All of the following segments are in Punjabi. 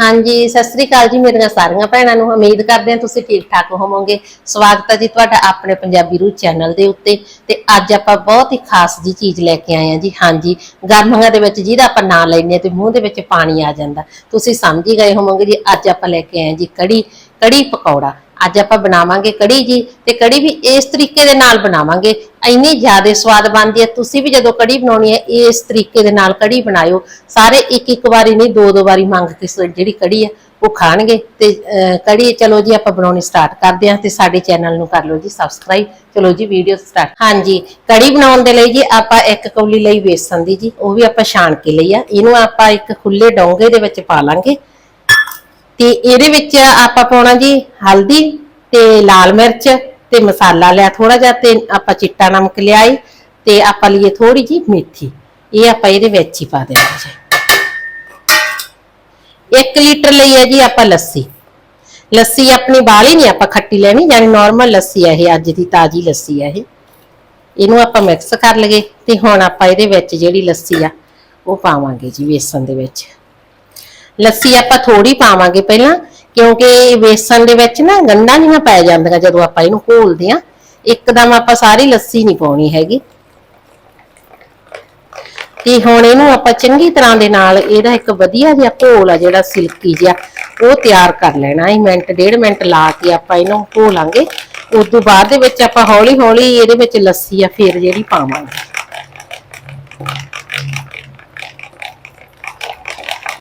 ਹਾਂਜੀ, ਸਤਿ ਸ੍ਰੀ ਅਕਾਲ ਜੀ ਮੇਰੀਆਂ ਸਾਰੀਆਂ ਭੈਣਾਂ ਨੂੰ। ਉਮੀਦ ਕਰਦੇ ਹਾਂ ਤੁਸੀਂ ਠੀਕ ਠਾਕ ਹੋਵੋਗੇ। ਸਵਾਗਤ ਹੈ ਜੀ ਤੁਹਾਡਾ ਆਪਣੇ ਪੰਜਾਬੀ ਰੂ ਚੈਨਲ ਦੇ ਉੱਤੇ। ਤੇ ਅੱਜ ਆਪਾਂ ਬਹੁਤ ਹੀ ਖਾਸ ਜੀ ਚੀਜ਼ ਲੈ ਕੇ ਆਏ ਹਾਂ ਜੀ। ਹਾਂਜੀ, ਗਰਮੀਆਂ ਦੇ ਵਿੱਚ ਜਿਹਦਾ ਆਪਾਂ ਨਾਂ ਲੈਂਦੇ ਹਾਂ ਤੇ ਮੂੰਹ ਦੇ ਵਿੱਚ ਪਾਣੀ ਆ ਜਾਂਦਾ। ਤੁਸੀਂ ਸਮਝ ਹੀ ਗਏ ਹੋਵੋਗੇ ਜੀ, ਅੱਜ ਆਪਾਂ ਲੈ ਕੇ ਆਏ ਹਾਂ ਜੀ ਕੜੀ ਕੜੀ ਪਕੌੜਾ। ਅੱਜ ਆਪਾਂ ਬਣਾਵਾਂਗੇ ਕੜੀ ਜੀ ਤੇ ਕੜੀ ਵੀ ਇਸ ਤਰੀਕੇ ਦੇ ਨਾਲ ਬਣਾਵਾਂਗੇ। ਇੰਨੀ ਜ਼ਿਆਦਾ ਸਵਾਦ ਬਣਦੀ ਹੈ। ਤੁਸੀਂ ਵੀ ਜਦੋਂ ਕੜੀ ਬਣਾਉਣੀ ਹੈ ਇਸ ਤਰੀਕੇ ਦੇ ਨਾਲ ਕੜੀ ਬਣਾਇਓ। ਸਾਰੇ ਇੱਕ ਇੱਕ ਵਾਰੀ ਨਹੀਂ ਦੋ ਦੋ ਵਾਰੀ ਮੰਗ ਕੇ ਜਿਹੜੀ ਕੜੀ ਹੈ ਉਹ ਖਾਣਗੇ। ਤੇ ਅਹ, ਕੜੀ ਚਲੋ ਜੀ ਆਪਾਂ ਬਣਾਉਣੀ ਸਟਾਰਟ ਕਰਦੇ ਹਾਂ ਤੇ ਸਾਡੇ ਚੈਨਲ ਨੂੰ ਕਰ ਲਓ ਜੀ ਸਬਸਕ੍ਰਾਈਬ ਚਲੋ ਜੀ ਵੀਡੀਓ ਸਟਾਰਟ ਹਾਂਜੀ ਕੜੀ ਬਣਾਉਣ ਦੇ ਲਈ ਜੀ ਆਪਾਂ ਇੱਕ ਕੌਲੀ ਲਈ ਬੇਸਨ ਦੀ ਜੀ ਉਹ ਵੀ ਆਪਾਂ ਛਾਣ ਕੇ ਲਈ ਆ। ਇਹਨੂੰ ਆਪਾਂ ਇੱਕ ਖੁੱਲੇ ਡੋਂਗੇ ਦੇ ਵਿੱਚ ਪਾ ਲਾਂਗੇ। ਤੇ ਇਹਦੇ ਵਿੱਚ ਆਪਾਂ ਪਾਉਣਾ ਜੀ ਹਲਦੀ ਤੇ ਲਾਲ ਮਿਰਚ ਤੇ ਮਸਾਲਾ ਲਿਆ ਥੋੜਾ ਜਿਹਾ ਤੇ ਆਪਾਂ ਚਿੱਟਾ ਨਮਕ ਲਿਆਈ ਤੇ ਆਪਾਂ ਲਈਏ ਥੋੜੀ ਜੀ ਮੇਥੀ। ਇਹ ਆਪਾਂ ਇਹਦੇ ਵਿੱਚ ਹੀ ਪਾ ਦੇਣਾ ਜੀ। 1 ਲੀਟਰ ਲਈ ਹੈ ਜੀ ਆਪਾਂ ਲੱਸੀ। ਲੱਸੀ ਆਪਣੀ ਬਾਲੀ ਨਹੀਂ ਆਪਾਂ ਖੱਟੀ ਲੈਣੀ, ਯਾਨੀ ਨਾਰਮਲ ਲੱਸੀ ਹੈ ਇਹ, ਅੱਜ ਦੀ ਤਾਜ਼ੀ ਲੱਸੀ ਹੈ ਇਹ। ਇਹਨੂੰ ਆਪਾਂ ਮਿਕਸ ਕਰ ਲਗੇ ਤੇ ਹੁਣ ਆਪਾਂ ਇਹਦੇ ਵਿੱਚ ਜਿਹੜੀ ਲੱਸੀ ਆ, ਉਹ ਪਾਵਾਂਗੇ ਜੀ ਵੇਸਣ ਦੇ ਵਿੱਚ। ਲੱਸੀ ਆਪਾਂ ਥੋੜੀ ਪਾਵਾਂਗੇ ਪਹਿਲਾਂ, ਕਿਉਂਕਿ ਵੇਸਣ ਦੇ ਵਿੱਚ ਨਾ ਗੰਢਾਂ ਜਿਹੀਆਂ ਪੈ ਜਾਂਦੀਆਂ ਜਦੋਂ ਆਪਾਂ ਇਹਨੂੰ ਘੋਲਦੇ ਆ ਇੱਕਦਮ ਆਪਾਂ ਸਾਰੀ ਲੱਸੀ ਨਹੀਂ ਪਾਉਣੀ ਹੈਗੀ। ਤੇ ਹੁਣ ਇਹਨੂੰ ਆਪਾਂ ਚੰਗੀ ਤਰ੍ਹਾਂ ਦੇ ਨਾਲ ਇਹਦਾ ਇੱਕ ਵਧੀਆ ਜਿਹਾ ਘੋਲ ਆ ਜਿਹੜਾ ਸਿਲਕੀ ਜਿਹਾ, ਉਹ ਤਿਆਰ ਕਰ ਲੈਣਾ। ਹੈ ਮਿੰਟ, ਡੇਢ ਮਿੰਟ ਲਾ ਕੇ ਆਪਾਂ ਇਹਨੂੰ ਘੋਲਾਂਗੇ। ਉਸ ਤੋਂ ਬਾਅਦ ਦੇ ਵਿੱਚ ਆਪਾਂ ਹੌਲੀ ਹੌਲੀ ਇਹਦੇ ਵਿੱਚ ਲੱਸੀ ਆ ਫਿਰ ਜਿਹੜੀ ਪਾਵਾਂਗੇ।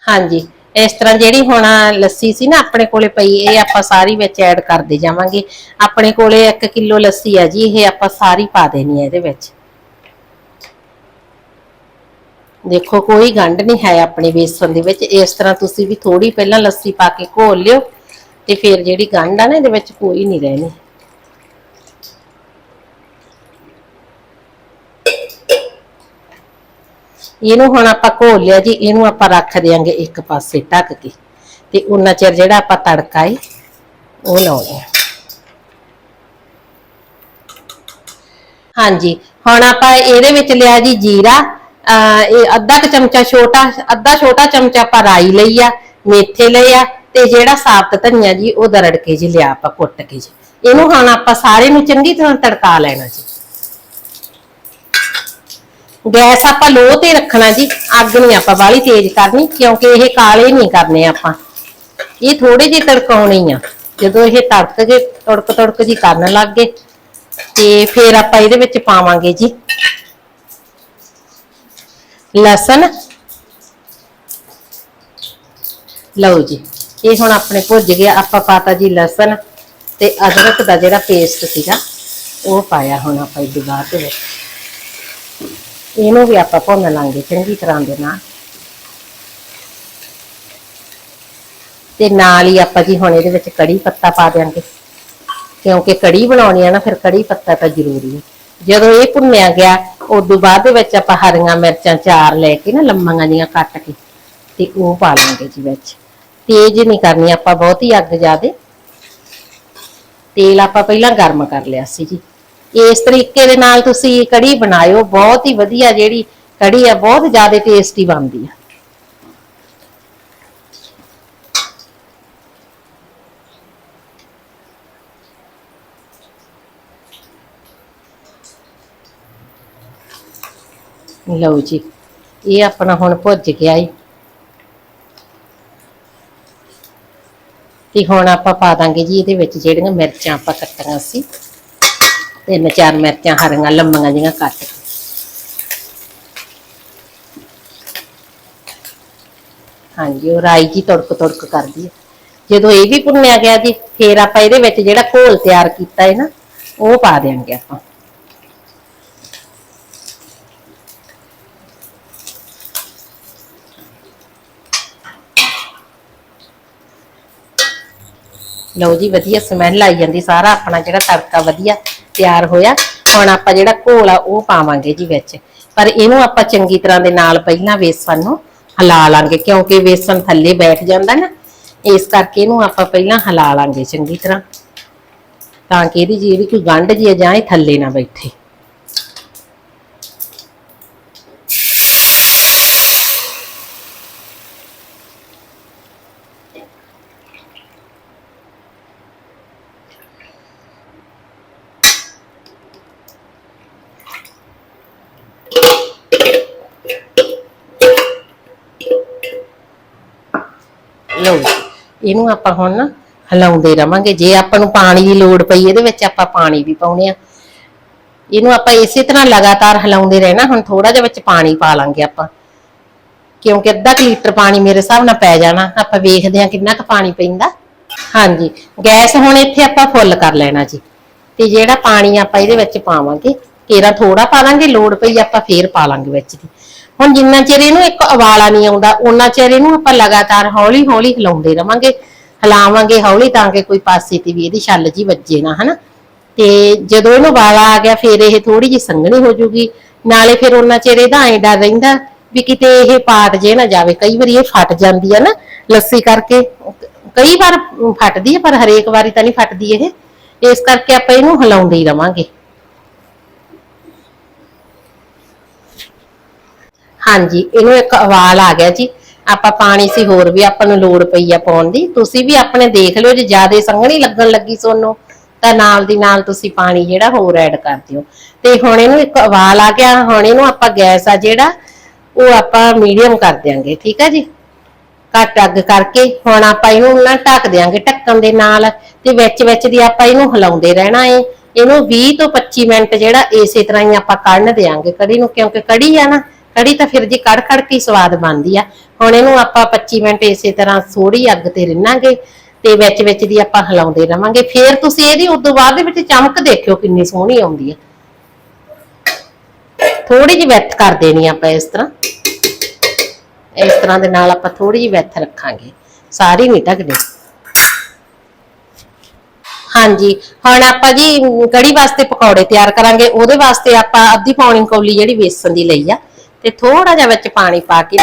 ਹਾਂਜੀ। ਇਸ ਤਰ੍ਹਾਂ ਜਿਹੜੀ ਹੁਣ ਲੱਸੀ ਸੀ ਨਾ ਆਪਣੇ ਕੋਲੇ ਪਈ, ਇਹ ਆਪਾਂ ਸਾਰੀ ਵਿੱਚ ਐਡ ਕਰਦੇ ਜਾਵਾਂਗੇ। ਆਪਣੇ ਕੋਲੇ 1 ਕਿਲੋ ਲੱਸੀ ਆ ਜੀ, ਇਹ ਆਪਾਂ ਸਾਰੀ ਪਾ ਦੇਣੀ ਹੈ ਇਹਦੇ ਵਿੱਚ। ਦੇਖੋ, ਕੋਈ ਗੰਢ ਨਹੀਂ ਹੈ ਆਪਣੇ ਬੇਸਨ ਦੇ ਵਿੱਚ। ਇਸ ਤਰ੍ਹਾਂ ਤੁਸੀਂ ਵੀ ਥੋੜੀ ਪਹਿਲਾਂ ਲੱਸੀ ਪਾ ਕੇ ਘੋਲ ਲਿਓ ਤੇ ਫਿਰ ਜਿਹੜੀ ਗੰਢ ਆ ਨਾ ਇਹਦੇ ਵਿੱਚ ਕੋਈ ਨਹੀਂ ਰਹਿਣੀ। ਇਹਨੂੰ ਹੁਣ ਆਪਾਂ ਘੋਲ ਲਿਆ ਜੀ, ਇਹਨੂੰ ਆਪਾਂ ਰੱਖ ਦਿਆਂਗੇ ਇੱਕ ਪਾਸੇ ਢੱਕ ਕੇ। ਤੇ ਉਹਨਾਂ ਚਿਰ ਜਿਹੜਾ ਆਪਾਂ ਤੜਕਾ ਏ, ਉਹ ਲਾਉਣਾ। ਹੈ ਹਾਂਜੀ, ਹੁਣ ਆਪਾਂ ਇਹਦੇ ਵਿੱਚ ਲਿਆ ਜੀ ਜੀਰਾ। ਅਹ, ਇਹ ਅੱਧਾ ਕੁ ਚਮਚਾ ਛੋਟਾ, ਅੱਧਾ ਛੋਟਾ ਚਮਚਾ ਆਪਾਂ ਰਾਈ ਲਈ ਆ, ਮੇਥੇ ਲਏ ਆ, ਤੇ ਜਿਹੜਾ ਸਾਬਤ ਧਨੀਆ ਜੀ, ਉਹ ਦਰੜ ਕੇ ਜੀ ਲਿਆ ਆਪਾਂ ਕੁੱਟ ਕੇ ਜੀ। ਇਹਨੂੰ ਹੁਣ ਆਪਾਂ ਸਾਰੇ ਨੂੰ ਚੰਗੀ ਤਰ੍ਹਾਂ ਤੜਕਾ ਲੈਣਾ ਜੀ। ਗੈਸ ਆਪਾਂ ਲੋ ਤੇ ਰੱਖਣਾ ਜੀ, ਅੱਗ ਨਹੀਂ ਆਪਾਂ ਬਾਹਲੀ ਤੇਜ਼ ਕਰਨੀ, ਕਿਉਂਕਿ ਇਹ ਕਾਲੇ ਨਹੀਂ ਕਰਨੇ ਆਪਾਂ। ਇਹ ਥੋੜੇ ਜਿਹੇ ਤੜਕਾਉਣੇ ਆ। ਜਦੋਂ ਇਹ ਤੜਕ ਜੇ, ਤੜਕ ਤੜਕ ਜੀ ਕਰਨ ਲੱਗ ਗਏ, ਤੇ ਫਿਰ ਆਪਾਂ ਇਹਦੇ ਵਿੱਚ ਪਾਵਾਂਗੇ ਜੀ। ਲਸਣ। ਲਓ ਜੀ, ਇਹ ਹੁਣ ਆਪਣੇ ਭੁੱਜ ਗਿਆ, ਆਪਾਂ ਪਾਤਾ ਜੀ ਲਸਣ ਤੇ ਅਦਰਕ ਦਾ ਜਿਹੜਾ ਪੇਸਟ ਸੀਗਾ, ਉਹ ਪਾਇਆ ਹੁਣ ਆਪਾਂ ਇਹਦੇ ਬਾਅਦ ਦੇ ਵਿੱਚ ਇਹਨੂੰ ਵੀ ਆਪਾਂ ਭੁੰਨ ਲਾਂਗੇ, ਚੰਗੀ ਤਰ੍ਹਾਂ ਦੇ ਨਾਲ। ਤੇ ਨਾਲ ਹੀ ਆਪਾਂ ਜੀ ਹੁਣ ਇਹਦੇ ਵਿੱਚ ਕੜੀ ਪੱਤਾ ਪਾ ਦਿਆਂਗੇ। ਕਿਉਂਕਿ ਕੜੀ ਬਣਾਉਣੀ ਆ ਨਾ, ਫਿਰ ਕੜੀ ਪੱਤਾ ਤਾਂ ਜ਼ਰੂਰੀ ਹੈ ਜਦੋਂ ਇਹ ਭੁੰਨਿਆ ਗਿਆ, ਉਦੋਂ ਬਾਅਦ ਦੇ ਵਿੱਚ ਆਪਾਂ ਹਰੀਆਂ ਮਿਰਚਾਂ ਚਾਰ ਲੈ ਕੇ ਨਾ, ਲੰਮੀਆਂ ਜੀਆਂ ਕੱਟ ਕੇ, ਤੇ ਉਹ ਪਾ ਲਾਂਗੇ ਜੀ ਵਿੱਚ। ਤੇਜ਼ ਨਹੀਂ ਕਰਨੀ, ਆਪਾਂ ਬਹੁਤੀ ਅੱਗ ਜ਼ਿਆਦੇ। ਤੇਲ ਆਪਾਂ ਪਹਿਲਾਂ ਗਰਮ ਕਰ ਲਿਆ ਸੀ ਜੀ। ਇਸ ਤਰੀਕੇ ਦੇ ਨਾਲ ਤੁਸੀਂ ਕੜੀ ਬਣਾਇਓ, ਬਹੁਤ ਹੀ ਵਧੀਆ ਜਿਹੜੀ ਕੜੀ ਆ, ਬਹੁਤ ਜ਼ਿਆਦਾ ਟੇਸਟੀ ਬਣਦੀ ਆ। ਲਓ ਜੀ, ਇਹ ਆਪਣਾ ਹੁਣ ਭੁੱਜ ਗਿਆ ਈ। ਤੇ ਹੁਣ ਆਪਾਂ ਪਾ ਦਾਂਗੇ ਜੀ ਇਹਦੇ ਵਿੱਚ ਜਿਹੜੀਆਂ ਮਿਰਚਾਂ ਆਪਾਂ ਕੱਟੀਆਂ ਸੀ। ਤਿੰਨ ਚਾਰ ਮਿਰਚਾਂ ਹਰੀਆਂ ਲੰਮੀਆਂ ਜਿਹੀਆਂ ਕੱਟ ਕੇ। ਹਾਂਜੀ, ਉਹ ਰਾਈ ਜੀ ਤੜਕ ਤੜਕ ਕਰਦੀ ਹੈ ਜਦੋਂ ਇਹ ਵੀ ਭੁੰਨਿਆ ਗਿਆ ਜੀ, ਫੇਰ ਆਪਾਂ ਇਹਦੇ ਵਿੱਚ ਜਿਹੜਾ ਘੋਲ ਤਿਆਰ ਕੀਤਾ ਹੈ ਨਾ, ਉਹ ਪਾ ਦਿਆਂਗੇ ਆਪਾਂ। ਲਓ ਜੀ, ਵਧੀਆ ਸਮੈਲ ਆਈ ਜਾਂਦੀ, ਸਾਰਾ ਆਪਣਾ ਜਿਹੜਾ ਤੜਕਾ ਵਧੀਆ ਤਿਆਰ ਹੋਇਆ, ਹੁਣ ਆਪਾਂ ਜਿਹੜਾ ਘੋਲ ਆ ਉਹ ਪਾਵਾਂਗੇ ਜੀ ਵਿੱਚ। ਪਰ ਇਹਨੂੰ ਆਪਾਂ ਚੰਗੀ ਤਰ੍ਹਾਂ ਦੇ ਨਾਲ ਪਹਿਲਾਂ ਵੇਸਣ ਨੂੰ ਹਿਲਾ ਲਾਂਗੇ, ਕਿਉਂਕਿ ਵੇਸਣ ਥੱਲੇ ਬੈਠ ਜਾਂਦਾ ਨਾ, ਇਸ ਕਰਕੇ ਇਹਨੂੰ ਆਪਾਂ ਪਹਿਲਾਂ ਹਿਲਾ ਲਾਂਗੇ ਚੰਗੀ ਤਰ੍ਹਾਂ। ਤਾਂ ਕਿ ਇਹਦੀ ਜਿਹੜੀ ਕੋਈ ਗੰਢ ਜੀ ਆ ਜਾਂ ਇਹ ਥੱਲੇ ਨਾ ਬੈਠੇ। ਲਓ ਇਹਨੂੰ ਆਪਾਂ ਹੁਣ ਨਾ ਹਿਲਾਉਂਦੇ ਰਵਾਂਗੇ। ਜੇ ਆਪਾਂ ਨੂੰ ਪਾਣੀ ਦੀ ਲੋੜ ਪਈ, ਇਹਦੇ ਵਿੱਚ ਆਪਾਂ ਪਾਣੀ ਵੀ ਪਾਉਣੇ ਆ। ਇਹਨੂੰ ਆਪਾਂ ਇਸੇ ਤਰ੍ਹਾਂ ਲਗਾਤਾਰ ਹਿਲਾਉਂਦੇ ਰਹਿਣਾ। ਹੁਣ ਥੋੜਾ ਜਿਹਾ ਵਿੱਚ ਪਾਣੀ ਪਾ ਲਾਂਗੇ ਆਪਾਂ। ਕਿਉਂਕਿ ਅੱਧਾ ਕੁ ਲੀਟਰ ਪਾਣੀ ਮੇਰੇ ਹਿਸਾਬ ਨਾਲ ਪੈ ਜਾਣਾ। ਆਪਾਂ ਵੇਖਦੇ ਹਾਂ ਕਿੰਨਾ ਕੁ ਪਾਣੀ ਪੈਂਦਾ। ਹਾਂਜੀ। ਗੈਸ ਹੁਣ ਇੱਥੇ ਆਪਾਂ ਫੁੱਲ ਕਰ ਲੈਣਾ ਜੀ। ਤੇ ਜਿਹੜਾ ਪਾਣੀ ਆਪਾਂ ਇਹਦੇ ਵਿੱਚ ਪਾਵਾਂਗੇ, ਕੇਰਾ ਥੋੜਾ ਪਾ ਲਾਂਗੇ। ਲੋੜ ਪਈ ਆਪਾਂ ਫੇਰ ਪਾ ਲਾਂਗੇ ਵਿੱਚ ਦੀ। ਹੁਣ ਜਿੰਨਾ ਚਿਰ ਇਹਨੂੰ ਇੱਕ ਉਬਾਲਾ ਨਹੀਂ ਆਉਂਦਾ ਉਹਨਾਂ ਚਿਰ ਇਹਨੂੰ ਆਪਾਂ ਲਗਾਤਾਰ ਹੌਲੀ ਹੌਲੀ ਹਿਲਾਉਂਦੇ ਰਵਾਂਗੇ, ਹਿਲਾਵਾਂਗੇ ਹੌਲੀ ਤਾਂ ਕਿ ਕੋਈ ਪਾਸੇ ਤੇ ਵੀ ਇਹਦੀ ਛੱਲ ਜੀ ਵੱਜੇ ਨਾ, ਹਨਾ? ਤੇ ਜਦੋਂ ਇਹਨੂੰ ਉਬਾਲਾ ਆ ਗਿਆ, ਫਿਰ ਇਹ ਥੋੜੀ ਜਿਹੀ ਸੰਘਣੀ ਹੋ ਜੂਗੀ। ਨਾਲੇ ਫਿਰ ਉਹਨਾਂ ਚਿਰ ਇਹਦਾ ਐਂ ਡਰ ਰਹਿੰਦਾ ਵੀ ਕਿਤੇ ਇਹ ਪਾਟ ਜੇ ਨਾ ਜਾਵੇ। ਕਈ ਵਾਰੀ ਇਹ ਫਟ ਜਾਂਦੀ ਹੈ ਨਾ, ਲੱਸੀ ਕਰਕੇ। ਕਈ ਵਾਰ ਫਟਦੀ ਹੈ ਪਰ ਹਰੇਕ ਵਾਰੀ ਤਾਂ ਨਹੀਂ ਫਟਦੀ ਇਹ। ਇਸ ਕਰਕੇ ਆਪਾਂ ਇਹਨੂੰ ਹਿਲਾਉਂਦੇ ਹੀ ਰਵਾਂਗੇ। ਹਾਂਜੀ, ਇਹਨੂੰ ਇੱਕ ਉਬਾਲ ਆ ਗਿਆ ਜੀ। ਆਪਾਂ ਪਾਣੀ ਸੀ ਹੋਰ ਵੀ ਆਪਾਂ ਨੂੰ ਲੋੜ ਪਈ ਆ ਪਾਉਣ ਦੀ। ਤੁਸੀਂ ਵੀ ਆਪਣੇ ਦੇਖ ਲਿਓ, ਜੇ ਜ਼ਿਆਦਾ ਸੰਘਣੀ ਲੱਗਣ ਲੱਗੀ ਸੋਨੂੰ, ਤਾਂ ਨਾਲ ਦੀ ਨਾਲ ਤੁਸੀਂ ਪਾਣੀ ਜਿਹੜਾ ਹੋਰ ਐਡ ਕਰ ਦਿਓ। ਤੇ ਹੁਣ ਇਹਨੂੰ ਇੱਕ ਉਬਾਲ ਆ ਗਿਆ, ਹੁਣ ਇਹਨੂੰ ਆਪਾਂ ਗੈਸ ਆ ਜਿਹੜਾ, ਉਹ ਆਪਾਂ ਮੀਡੀਅਮ ਕਰ ਦਿਆਂਗੇ, ਠੀਕ ਆ ਜੀ? ਘੱਟ ਅੱਗ ਕਰਕੇ, ਹੁਣ ਆਪਾਂ ਇਹਨੂੰ ਨਾ ਢੱਕ ਦਿਆਂਗੇ ਢੱਕਣ ਦੇ ਨਾਲ, ਤੇ ਵਿੱਚ ਵਿੱਚ ਦੀ ਆਪਾਂ ਇਹਨੂੰ ਹਿਲਾਉਂਦੇ ਰਹਿਣਾ ਏ। ਇਹਨੂੰ 20 ਤੋਂ 25 ਮਿੰਟ ਜਿਹੜਾ ਇਸੇ ਤਰ੍ਹਾਂ ਹੀ ਆਪਾਂ ਕੱਢਣ ਦਿਆਂਗੇ। ਕੜੀ ਨੂੰ, ਕਿਉਂਕਿ ਕੜੀ ਆ ਨਾ ਕੜੀ ਤਾਂ ਫਿਰ ਜੀ ਕੜ ਕੜ ਕੇ ਹੀ ਸਵਾਦ ਬਣਦੀ ਆ। ਹੁਣ ਇਹਨੂੰ ਆਪਾਂ 25 ਮਿੰਟ ਇਸੇ ਤਰ੍ਹਾਂ ਥੋੜੀ ਅੱਗ ਤੇ ਰਿੰਨਾਂਗੇ ਤੇ ਵਿੱਚ ਵਿੱਚ ਦੀ ਆਪਾਂ ਹਿਲਾਉਂਦੇ ਰਵਾਂਗੇ। ਫਿਰ ਤੁਸੀਂ ਇਹਦੀ ਉਦੋਂ ਬਾਅਦ ਦੇ ਵਿੱਚ ਚਮਕ ਦੇਖਿਓ ਕਿੰਨੀ ਸੋਹਣੀ ਆਉਂਦੀ ਆ। ਥੋੜੀ ਜਿਹੀ ਵਿੱਥ ਕਰ ਦੇਣੀ ਆਪਾਂ ਇਸ ਤਰ੍ਹਾਂ। ਇਸ ਤਰ੍ਹਾਂ ਦੇ ਨਾਲ ਆਪਾਂ ਥੋੜੀ ਜਿਹੀ ਵਿੱਥ ਰੱਖਾਂਗੇ। ਸਾਰੀ ਨਹੀਂ ਢੱਕਦੇ ਹਾਂਜੀ, ਹੁਣ ਆਪਾਂ ਜੀ ਕੜੀ ਵਾਸਤੇ ਪਕੌੜੇ ਤਿਆਰ ਕਰਾਂਗੇ। ਉਹਦੇ ਵਾਸਤੇ ਆਪਾਂ ਅੱਧੀ ਪੌਣੀ ਕੌਲੀ ਜਿਹੜੀ ਵੇਸਣ ਦੀ ਲਈ ਆ। ਤੇ ਥੋੜਾ ਜਿਹਾ ਵਿੱਚ ਪਾਣੀ ਪਾ ਕੇ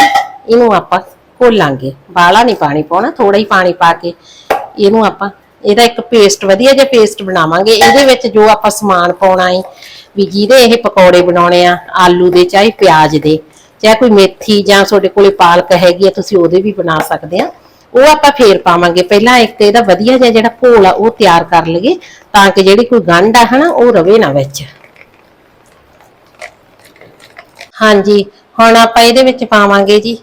ਇਹਨੂੰ ਆਪਾਂ ਘੋਲਾਂਗੇ। ਬਾਲਾ ਨਹੀਂ ਪਾਣੀ ਪਾਉਣਾ ਥੋੜਾ ਹੀ ਪਾਣੀ ਪਾ ਕੇ ਇਹਨੂੰ ਆਪਾਂ, ਇਹਦਾ ਇੱਕ ਪੇਸਟ ਵਧੀਆ ਜਿਹਾ ਪੇਸਟ ਬਣਾਵਾਂਗੇ। ਇਹਦੇ ਵਿੱਚ ਜੋ ਆਪਾਂ ਸਮਾਨ ਪਾਉਣਾ ਹੈ ਵੀ ਜਿਹਦੇ ਇਹ ਪਕੌੜੇ ਬਣਾਉਣੇ ਆ, ਆਲੂ ਦੇ ਚਾਹੇ ਪਿਆਜ਼ ਦੇ, ਚਾਹੇ ਕੋਈ ਮੇਥੀ ਜਾਂ ਤੁਹਾਡੇ ਕੋਲੇ ਪਾਲਕ ਹੈਗੀ ਆ, ਤੁਸੀਂ ਉਹਦੇ ਵੀ ਬਣਾ ਸਕਦੇ ਆ। ਉਹ ਆਪਾਂ ਫੇਰ ਪਾਵਾਂਗੇ। ਪਹਿਲਾਂ ਇੱਕ ਇਹਦਾ ਵਧੀਆ ਜਿਹਾ ਜਿਹੜਾ ਘੋਲ ਆ, ਉਹ ਤਿਆਰ ਕਰ ਲਈਏ, ਤਾਂ ਕਿ ਜਿਹੜੀ ਕੋਈ ਗੰਢ ਆ ਹਨਾ, ਉਹ ਰਵੇ ਨਾ ਵਿੱਚ। ਹਾਂਜੀ, ਹੁਣ ਆਪਾਂ ਇਹਦੇ ਵਿੱਚ ਪਾਵਾਂਗੇ ਜੀ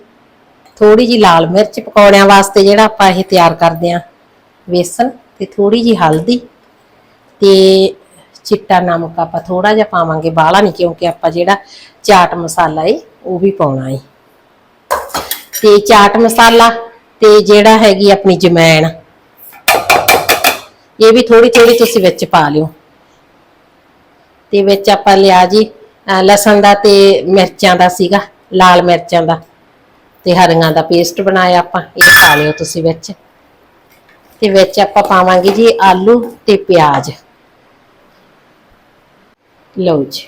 ਥੋੜੀ ਜੀ ਲਾਲ ਮਿਰਚ ਪਕੌੜਿਆਂ ਵਾਸਤੇ ਜਿਹੜਾ ਆਪਾਂ ਇਹ ਤਿਆਰ ਕਰਦੇ ਆ ਵੇਸਣ ਤੇ ਥੋੜੀ ਜੀ ਹਲਦੀ ਤੇ ਚਿੱਟਾ ਨਮਕ ਆਪਾਂ ਥੋੜਾ ਜਿਹਾ ਪਾਵਾਂਗੇ ਬਾਹਲਾ ਨਹੀਂ, ਕਿਉਂਕਿ ਆਪਾਂ ਜਿਹੜਾ ਚਾਟ ਮਸਾਲਾ ਏ, ਉਹ ਵੀ ਪਾਉਣਾ ਏ। ਤੇ ਚਾਟ ਮਸਾਲਾ ਤੇ ਜਿਹੜਾ ਹੈਗੀ ਆਪਣੀ ਜਮੈਣ, ਇਹ ਵੀ ਥੋੜੀ ਥੋੜੀ ਤੁਸੀਂ ਵਿੱਚ ਪਾ ਲਿਓ। ਤੇ ਵਿੱਚ ਆਪਾਂ ਲਿਆ ਜੀ ਲਸਣ ਦਾ ਤੇ ਮਿਰਚਾਂ ਦਾ ਸੀਗਾ, ਲਾਲ ਮਿਰਚਾਂ ਦਾ। ਤੇ ਹਰੀਆਂ ਦਾ ਪੇਸਟ ਬਣਾਇਆ ਆਪਾਂ, ਇਹ ਪਾ ਲਿਓ ਤੁਸੀਂ ਵਿੱਚ। ਤੇ ਵਿੱਚ ਆਪਾਂ ਪਾਵਾਂਗੇ ਜੀ ਆਲੂ ਤੇ ਪਿਆਜ਼। ਲਓ ਜੀ।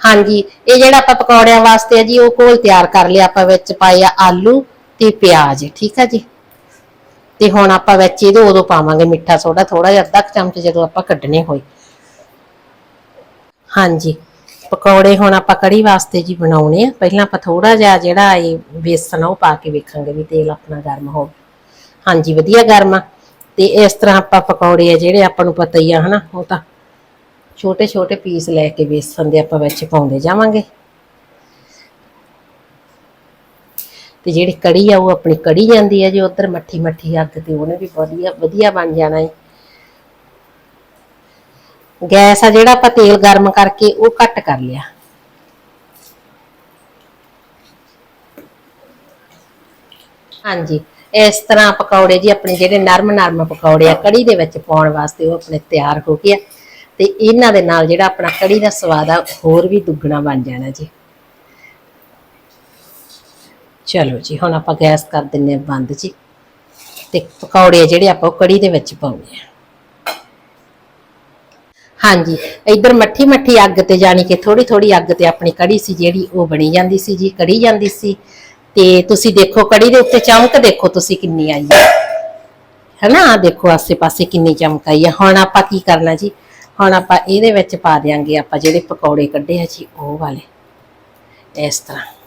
ਹਾਂਜੀ, ਇਹ ਜਿਹੜਾ ਆਪਾਂ ਪਕੌੜਿਆਂ ਵਾਸਤੇ ਆ ਜੀ, ਉਹ ਘੋਲ ਤਿਆਰ ਕਰ ਲਿਆ ਆਪਾਂ ਵਿੱਚ ਪਾਇਆ ਆਲੂ ਤੇ ਪਿਆਜ਼, ਠੀਕ ਆ ਜੀ? ਤੇ ਹੁਣ ਆਪਾਂ ਵਿੱਚ ਇਹਦੇ ਉਦੋਂ ਪਾਵਾਂਗੇ ਮਿੱਠਾ ਸੋਡਾ ਥੋੜਾ ਜਿਹਾ ਅੱਧਾ ਕੁ ਚਮਚ ਜਦੋਂ ਆਪਾਂ ਕੱਢਣੇ ਹੋਏ। ਹਾਂਜੀ, ਪਕੌੜੇ ਹੁਣ ਆਪਾਂ ਕੜੀ ਵਾਸਤੇ ਜੀ ਬਣਾਉਣੇ ਆ। ਪਹਿਲਾਂ ਆਪਾਂ ਥੋੜਾ ਜਿਹਾ ਜਿਹੜਾ ਇਹ ਬੇਸਣ ਆ, ਉਹ ਪਾ ਕੇ ਵੇਖਾਂਗੇ ਵੀ ਤੇਲ ਆਪਣਾ ਗਰਮ ਹੋ ਹਾਂਜੀ, ਵਧੀਆ ਗਰਮ ਆ। ਤੇ ਇਸ ਤਰ੍ਹਾਂ ਆਪਾਂ ਪਕੌੜੇ ਆ ਜਿਹੜੇ ਆਪਾਂ ਨੂੰ ਪਤਾ ਹੀ ਆ, ਹਨਾ, ਉਹ ਤਾਂ ਛੋਟੇ ਛੋਟੇ ਪੀਸ ਲੈ ਕੇ ਬੇਸਣ ਦੇ ਆਪਾਂ ਵਿੱਚ ਪਾਉਂਦੇ ਜਾਵਾਂਗੇ। ਤੇ ਜਿਹੜੀ ਕੜੀ ਆ, ਉਹ ਆਪਣੀ ਕੜੀ ਜਾਂਦੀ ਹੈ ਜੇ, ਉਧਰ ਮੱਠੀ ਮੱਠੀ ਅੱਗ ਤੇ ਉਹਨੇ ਵੀ ਵਧੀਆ ਵਧੀਆ ਬਣ ਜਾਣਾ ਹੈ ਗੈਸ ਆ ਜਿਹੜਾ ਆਪਾਂ ਤੇਲ ਗਰਮ ਕਰਕੇ ਉਹ ਘੱਟ ਕਰ ਲਿਆ। ਹਾਂਜੀ, ਇਸ ਤਰ੍ਹਾਂ ਪਕੌੜੇ ਜੀ ਆਪਣੇ ਜਿਹੜੇ ਨਰਮ ਨਰਮ ਪਕੌੜੇ ਆ, ਕੜੀ ਦੇ ਵਿੱਚ ਪਾਉਣ ਵਾਸਤੇ ਉਹ ਆਪਣੇ ਤਿਆਰ ਹੋ ਗਏ ਆ। ਤੇ ਇਹਨਾਂ ਦੇ ਨਾਲ ਜਿਹੜਾ ਆਪਣਾ ਕੜੀ ਦਾ ਸਵਾਦ ਆ, ਹੋਰ ਵੀ ਦੁੱਗਣਾ ਬਣ ਜਾਣਾ ਜੀ। ਚਲੋ ਜੀ, ਹੁਣ ਆਪਾਂ ਗੈਸ ਕਰ ਦਿੰਨੇ ਆ ਬੰਦ ਜੀ। ਤੇ ਪਕੌੜੇ ਆ ਜਿਹੜੇ ਆਪਾਂ ਉਹ ਕੜੀ ਦੇ ਵਿੱਚ ਪਾਉਣੇ ਆ। ਹਾਂਜੀ, ਇੱਧਰ ਮੱਠੀ ਮੱਠੀ ਅੱਗ ਤੇ ਜਾਣੀ ਕਿ ਥੋੜੀ ਥੋੜੀ ਅੱਗ ਤੇ ਆਪਣੀ ਕੜੀ ਸੀ ਜਿਹੜੀ ਉਹ ਬਣੀ ਜਾਂਦੀ ਸੀ ਜੀ, ਕੜੀ ਜਾਂਦੀ ਸੀ। ਤੇ ਤੁਸੀਂ ਦੇਖੋ ਕੜੀ ਦੇ ਉੱਤੇ ਚਮਕ ਦੇਖੋ ਤੁਸੀਂ ਕਿੰਨੀ ਆਈ ਹੈ ਹਨਾ ਆ ਦੇਖੋ ਆਸੇ ਪਾਸੇ ਕਿੰਨੀ ਚਮਕ ਆਈ ਹੈ ਹੁਣ ਆਪਾਂ ਕੀ ਕਰਨਾ ਜੀ? ਹੁਣ ਆਪਾਂ ਇਹਦੇ ਵਿੱਚ ਪਾ ਦਿਆਂਗੇ ਆਪਾਂ ਜਿਹੜੇ ਪਕੌੜੇ ਕੱਢੇ ਆ ਜੀ, ਉਹ ਵਾਲੇ। ਇਸ ਤਰ੍ਹਾਂ।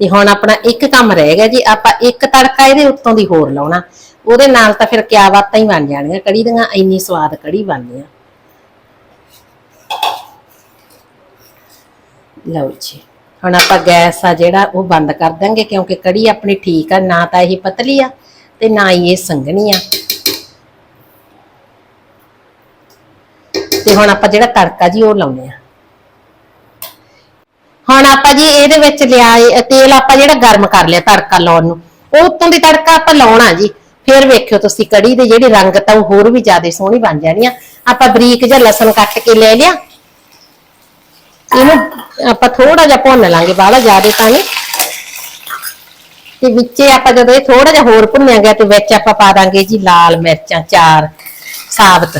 ਤੇ ਹੁਣ ਆਪਣਾ ਇੱਕ ਕੰਮ ਰਹਿ ਗਿਆ ਜੀ, ਆਪਾਂ ਇੱਕ ਤੜਕਾ ਇਹਦੇ ਉੱਤੋਂ ਦੀ ਹੋਰ ਲਾਉਣਾ। ਉਹਦੇ ਨਾਲ ਤਾਂ ਫਿਰ ਕਿਆ ਬਾਤਾਂ ਹੀ ਬਣ ਜਾਣਗੀਆਂ, ਕੜੀ ਦੀਆਂ ਇੰਨੀ ਸਵਾਦ ਕੜੀ ਬਣਦੀ ਆ ਲਓ ਜੀ, ਹੁਣ ਆਪਾਂ ਗੈਸ ਆ ਜਿਹੜਾ ਉਹ ਬੰਦ ਕਰ ਦਾਂਗੇ ਕਿਉਂਕਿ ਕੜੀ ਆਪਣੀ ਠੀਕ ਆ, ਨਾ ਤਾਂ ਇਹ ਪਤਲੀ ਆ ਤੇ ਨਾ ਹੀ ਇਹ ਸੰਘਣੀ ਆ। ਤੇ ਹੁਣ ਆਪਾਂ ਜਿਹੜਾ ਤੜਕਾ ਜੀ ਉਹ ਲਾਉਨੇ ਆ। ਹੁਣ ਆਪਾਂ ਜੀ ਇਹਦੇ ਵਿੱਚ ਲਿਆ ਤੇਲ ਆਪਾਂ ਜਿਹੜਾ ਗਰਮ ਕਰ ਲਿਆ ਤੜਕਾ ਲਾਉਣ ਨੂੰ, ਉਹ ਉੱਤੋਂ ਦੀ ਤੜਕਾ ਆਪਾਂ ਲਾਉਣਾ ਜੀ। ਫਿਰ ਵੇਖਿਓ ਤੁਸੀਂ ਕੜੀ ਦੇ ਜਿਹੜੀ ਰੰਗਤ ਆ ਉਹ ਹੋਰ ਵੀ ਜ਼ਿਆਦਾ ਸੋਹਣੀ ਬਣ ਜਾਣੀ ਆ। ਆਪਾਂ ਬਰੀਕ ਜਿਹਾ ਲਸਣ ਕੱਟ ਕੇ ਲੈ ਲਿਆ। ਇਹਨੂੰ ਆਪਾਂ ਥੋੜਾ ਜਿਹਾ ਭੁੰਨ ਲਾਂਗੇ, ਬਾਹਲਾ ਜ਼ਿਆਦਾ ਤਾਂ ਨਹੀਂ। ਤੇ ਵਿੱਚੇ ਆਪਾਂ ਜਦੋਂ ਇਹ ਥੋੜਾ ਜਿਹਾ ਹੋਰ ਭੁੰਨਿਆ ਗਿਆ ਤੇ ਵਿੱਚ ਆਪਾਂ ਪਾ ਦਾਂਗੇ ਜੀ ਲਾਲ ਮਿਰਚਾਂ, ਚਾਰ ਸਾਬਤ।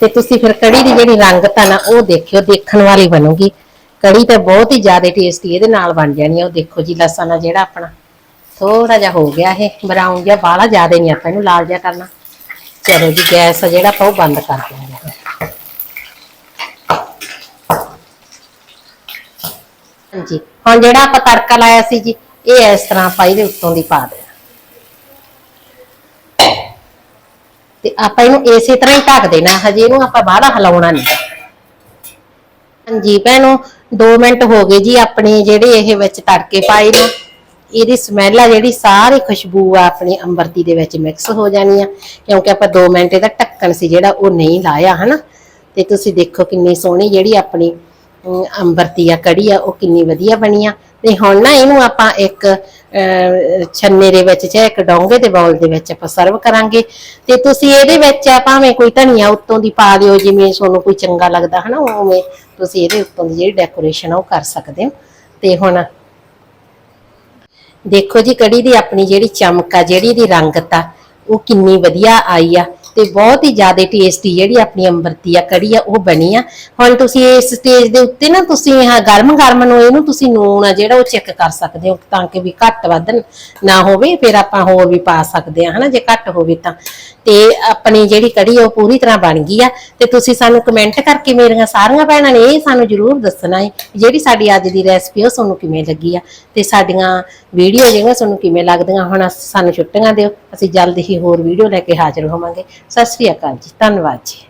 ਤੇ ਤੁਸੀਂ ਫਿਰ ਕੜੀ ਦੀ ਜਿਹੜੀ ਰੰਗਤ ਆ ਨਾ ਉਹ ਦੇਖਿਓ, ਦੇਖਣ ਵਾਲੀ ਬਣੂਗੀ। ਕੜੀ ਤਾਂ ਬਹੁਤ ਹੀ ਜ਼ਿਆਦਾ ਟੇਸਟੀ ਇਹਦੇ ਨਾਲ ਬਣ ਜਾਣੀ ਆ। ਉਹ ਦੇਖੋ ਜੀ, ਲਸਣ ਆ ਜਿਹੜਾ ਆਪਣਾ। ਥੋੜਾ ਜਿਹਾ ਹੋ ਗਿਆ ਇਹ ਬਰਾਊਨ ਜਿਹਾ, ਬਾਹਲਾ ਜ਼ਿਆਦਾ ਨਹੀਂ ਆਪਾਂ ਇਹਨੂੰ ਲਾਲ ਜਿਹਾ ਕਰਨਾ। ਚਲੋ ਜੀ, ਗੈਸ ਆ ਜਿਹੜਾ, ਆਪਾਂ ਉਹ ਬੰਦ ਕਰ ਦਿਆਂਗੇ ਹਾਂਜੀ, ਹੁਣ ਜਿਹੜਾ ਆਪਾਂ ਤੜਕਾ ਲਾਇਆ ਸੀ ਜੀ, ਇਹ ਇਸ ਤਰ੍ਹਾਂ ਆਪਾਂ ਇਹਦੇ ਉੱਤੋਂ ਦੀ ਪਾ ਦੇਣਾ। ਤੇ ਆਪਾਂ ਇਹਨੂੰ ਇਸੇ ਤਰ੍ਹਾਂ ਹੀ ਢੱਕ ਦੇਣਾ, ਹਜੇ ਇਹਨੂੰ ਆਪਾਂ ਬਾਹਲਾ ਹਿਲਾਉਣਾ ਨਹੀਂ। ਹਾਂਜੀ, ਭੈਣੋ 2 ਮਿੰਟ ਹੋ ਗਏ ਜੀ ਆਪਣੇ ਜਿਹੜੇ ਇਹ ਵਿੱਚ ਤੜਕੇ ਪਾਏ ਨੇ। ਇਹਦੀ ਸਮੈਲ ਆ ਜਿਹੜੀ ਸਾਰੀ ਖੁਸ਼ਬੂ ਆ ਆਪਣੀ ਅੰਬਰਤੀ ਦੇ ਵਿੱਚ ਮਿਕਸ ਹੋ ਜਾਣੀ ਆ। ਕਿਉਂਕਿ ਆਪਾਂ 2 ਮਿੰਟ ਇਹਦਾ ਢੱਕਣ ਸੀ ਜਿਹੜਾ ਉਹ ਨਹੀਂ ਲਾਇਆ ਹਨਾ? ਤੇ ਤੁਸੀਂ ਦੇਖੋ ਕਿੰਨੀ ਸੋਹਣੀ ਜਿਹੜੀ ਆਪਣੀ ਅਮ, ਅੰਬਰਤੀ ਆ ਕੜੀ ਆ ਉਹ ਕਿੰਨੀ ਵਧੀਆ ਬਣੀ ਆ। ਤੇ ਹੁਣ ਨਾ ਇਹਨੂੰ ਆਪਾਂ ਇੱਕ ਛੰਨੇ ਦੇ ਵਿੱਚ ਜਾਂ ਇੱਕ ਡੋਂਗੇ ਦੇ ਬਾਉਲ ਦੇ ਵਿੱਚ ਆਪਾਂ ਸਰਵ ਕਰਾਂਗੇ। ਤੇ ਤੁਸੀਂ ਇਹਦੇ ਵਿੱਚ ਭਾਵੇਂ ਕੋਈ ਧਨੀਆ ਉੱਤੋਂ ਦੀ ਪਾ ਦਿਓ, ਜਿਵੇਂ ਤੁਹਾਨੂੰ ਕੋਈ ਚੰਗਾ ਲੱਗਦਾ ਹਨਾ, ਉਵੇਂ ਤੁਸੀਂ ਇਹਦੇ ਉੱਤੋਂ ਦੀ ਜਿਹੜੀ ਡੈਕੋਰੇਸ਼ਨ ਆ ਉਹ ਕਰ ਸਕਦੇ ਹੋ। ਤੇ ਹੁਣ ਦੇਖੋ ਜੀ, ਕੜੀ ਦੀ ਆਪਣੀ ਜਿਹੜੀ ਚਮਕ ਆ, ਜਿਹੜੀ ਦੀ ਰੰਗਤ ਆ ਉਹ ਕਿੰਨੀ ਵਧੀਆ ਆਈ ਆ। ਤੇ ਬਹੁਤ ਹੀ ਜ਼ਿਆਦਾ ਟੇਸਟੀ ਜਿਹੜੀ ਆਪਣੀ ਅੰਬਰਤੀ ਆ, ਕੜੀ ਆ, ਉਹ ਬਣੀ ਆ। ਹੁਣ ਤੁਸੀਂ ਇਸ ਸਟੇਜ ਦੇ ਉੱਤੇ ਨਾ ਤੁਸੀਂ ਇਹ ਗਰਮ ਗਰਮ ਨੂੰ, ਇਹਨੂੰ ਤੁਸੀਂ ਨੂਣ ਆ ਜਿਹੜਾ ਉਹ ਚੈੱਕ ਕਰ ਸਕਦੇ ਹੋ ਤਾਂ ਕਿ ਵੀ ਘੱਟ ਵੱਧ ਨਾ ਹੋਵੇ, ਫਿਰ ਆਪਾਂ ਹੋਰ ਵੀ ਪਾ ਸਕਦੇ ਆ ਹਨਾ, ਜੇ ਘੱਟ ਹੋਵੇ ਤਾਂ। ਤੇ ਆਪਣੀ ਜਿਹੜੀ ਕੜੀ ਉਹ ਪੂਰੀ ਤਰ੍ਹਾਂ ਬਣ ਗਈ ਆ। ਤੇ ਤੁਸੀਂ ਸਾਨੂੰ ਕਮੈਂਟ ਕਰਕੇ ਮੇਰੀਆਂ ਸਾਰੀਆਂ ਭੈਣਾਂ ਨੇ ਇਹ ਸਾਨੂੰ ਜਰੂਰ ਦੱਸਣਾ ਹੈ ਜਿਹੜੀ ਸਾਡੀ ਅੱਜ ਦੀ ਰੈਸਪੀ ਉਹ ਤੁਹਾਨੂੰ ਕਿਵੇਂ ਲੱਗੀ ਆ। ਤੇ ਸਾਡੀਆਂ ਵੀਡੀਓ ਜਿਹੜੀਆਂ ਤੁਹਾਨੂੰ ਕਿਵੇਂ ਲੱਗਦੀਆਂ? ਹੁਣ ਸਾਨੂੰ ਛੁੱਟੀਆਂ ਦਿਓ, ਅਸੀਂ ਜਲਦ ਹੀ ਹੋਰ ਵੀਡੀਓ ਲੈ ਕੇ ਹਾਜ਼ਰ ਹੋਵਾਂਗੇ। ਸਤਿ ਸ੍ਰੀ ਅਕਾਲ ਜੀ ਧੰਨਵਾਦ ਜੀ।